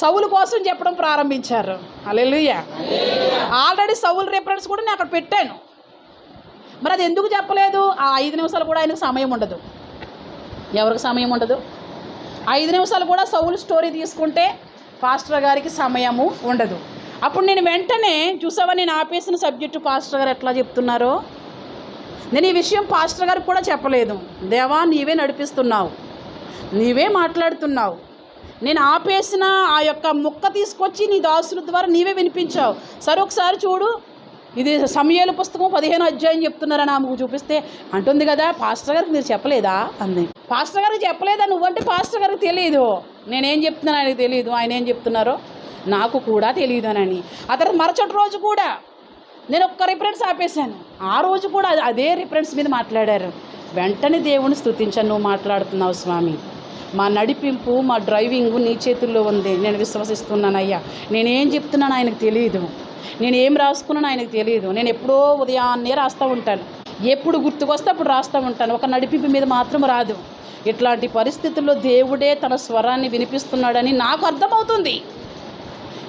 సౌలు కోసం చెప్పడం ప్రారంభించారు. అలెలుయ్య ఆల్రెడీ సౌలు రిఫరెన్స్ కూడా నేను అక్కడ పెట్టాను. మరి అది ఎందుకు చెప్పలేదు? ఆ ఐదు నిమిషాలు కూడా ఆయనకు సమయం ఉండదు. ఎవరికి సమయం ఉండదు? ఐదు నిమిషాలు కూడా సౌలు స్టోరీ తీసుకుంటే పాస్టర్ గారికి సమయము ఉండదు. అప్పుడు నేను వెంటనే చూసావా నేను ఆపేసిన సబ్జెక్టు పాస్టర్ గారు ఎట్లా చెప్తున్నారో? నేను ఈ విషయం పాస్టర్ గారికి కూడా చెప్పలేదు. దేవా నీవే నడిపిస్తున్నావు. నీవే మాట్లాడుతున్నావు. నేను ఆపేసిన ఆ యొక్క ముక్క తీసుకొచ్చి నీ దాసుల ద్వారా నీవే వినిపించావు. సరే ఒకసారి చూడు. ఇది సమయాల పుస్తకం పదిహేను అధ్యాయం చెప్తున్నారని ఆమెకు చూపిస్తే అంటుంది కదా పాస్టర్ గారికి మీరు చెప్పలేదా? అంది. పాస్టర్ గారికి చెప్పలేదా? నువ్వంటే పాస్టర్ గారికి తెలియదు నేనేం చెప్తున్నాను ఆయనకు తెలియదు ఆయన ఏం చెప్తున్నారో నాకు కూడా తెలియదు అని ఆ తర్వాత మరచటి రోజు కూడా నేను ఒక్క రిఫరెన్స్ ఆపేశాను. ఆ రోజు కూడా అదే- అదే రిఫరెన్స్ మీద మాట్లాడారు. వెంటనే దేవుని స్తుతించాను నువ్వు మాట్లాడుతున్నావు స్వామి. మా నడిపింపు మా డ్రైవింగ్ నీ చేతుల్లో ఉంది. నేను విశ్వసిస్తున్నాను అయ్యా నేనేం చెప్తున్నాను ఆయనకు తెలియదు నేను ఏం రాసుకున్నాను ఆయనకు తెలియదు నేను ఎప్పుడో ఉదయాన్నే రాస్తూ ఉంటాను. ఎప్పుడు గుర్తుకొస్తే అప్పుడు రాస్తూ ఉంటాను. ఒక నడిపింపు మీద మాత్రం రాదు. ఇట్లాంటి పరిస్థితుల్లో దేవుడే తన స్వరాన్ని వినిపిస్తున్నాడని నాకు అర్థమవుతుంది.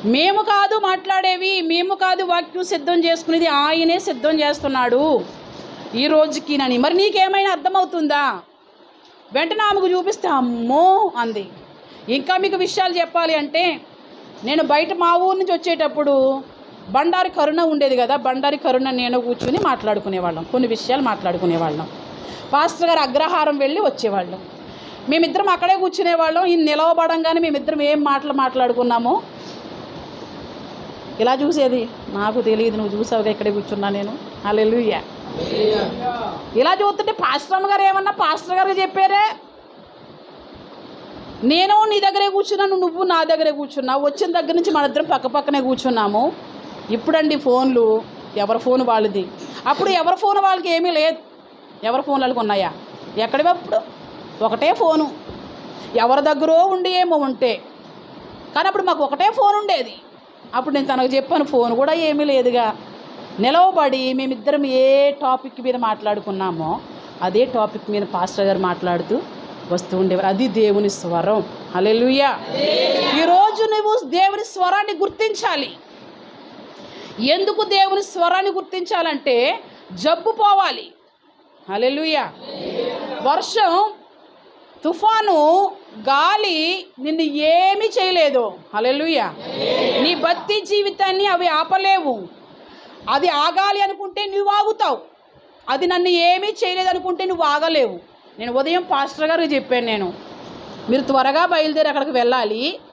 మేము కాదు మాట్లాడేవి మేము కాదు వాక్యం సిద్ధం చేసుకునేది ఆయనే సిద్ధం చేస్తున్నాడు. ఈ రోజుకి నని. మరి నీకేమైనా అర్థమవుతుందా? వెంటనే ఆమెకు చూపిస్తే అమ్మో అంది. ఇంకా మీకు విషయాలు చెప్పాలి అంటే నేను బయట మా ఊరు నుంచి వచ్చేటప్పుడు బండారి కరుణ ఉండేది కదా బండారి కరుణ నేను కూర్చుని మాట్లాడుకునేవాళ్ళం కొన్ని విషయాలు మాట్లాడుకునేవాళ్ళం. పాస్టర్ గారు అగ్రహారం వెళ్ళి వచ్చేవాళ్ళం. మేమిద్దరం అక్కడే కూర్చునేవాళ్ళం ఈ నిలవబడంగానే మేమిద్దరం ఏం మాటలు మాట్లాడుకున్నామో ఇలా చూసేది? నాకు తెలియదు నువ్వు చూసావుగా ఇక్కడే కూర్చున్నా నేను. అల్లెలుయ్య ఇలా చూస్తుంటే పాస్టర్ గారు ఏమన్నా పాస్టర్ గారు చెప్పారే? నేను నీ దగ్గరే కూర్చున్నాను నువ్వు నా దగ్గరే కూర్చున్నావు. వచ్చిన దగ్గర నుంచి మన ఇద్దరం పక్క పక్కనే కూర్చున్నాము. ఇప్పుడండి ఫోన్లు ఎవరి ఫోన్ వాళ్ళది? అప్పుడు ఎవరి ఫోన్ వాళ్ళకి ఏమీ లేదు. ఎవరి ఫోన్ వాళ్ళకి ఉన్నాయా? ఎక్కడివప్పుడు ఒకటే ఫోను. ఎవరి దగ్గరో ఉండి ఏమో ఉంటే. కానీ అప్పుడు మాకు ఒకటే ఫోన్ ఉండేది. అప్పుడు నేను తనకు చెప్పాను ఫోన్ కూడా ఏమీ లేదుగా. నిలవబడి మేమిద్దరం ఏ టాపిక్ మీద మాట్లాడుకున్నామో అదే టాపిక్ మీద పాస్టర్ గారు మాట్లాడుతూ వస్తూ ఉండేవారు. అది దేవుని స్వరం. హల్లెలూయా. ఈరోజు నువ్వు దేవుని స్వరాన్ని గుర్తించాలి. ఎందుకు దేవుని స్వరాన్ని గుర్తించాలంటే జబ్బు పోవాలి. హల్లెలూయా. వర్షం తుఫాను గాలి నిన్ను ఏమీ చేయలేదు. హల్లెలూయా. నీ భక్తి జీవితాన్ని అవి ఆపలేవు. అది ఆగాలి అనుకుంటే నువ్వు ఆగుతావు. అది నన్ను ఏమీ చేయలేదు అనుకుంటే నువ్వు ఆగలేవు. నేను ఉదయం పాస్టర్ గారికి చెప్పాను నేను మీరు త్వరగా బయలుదేరి అక్కడికి వెళ్ళాలి.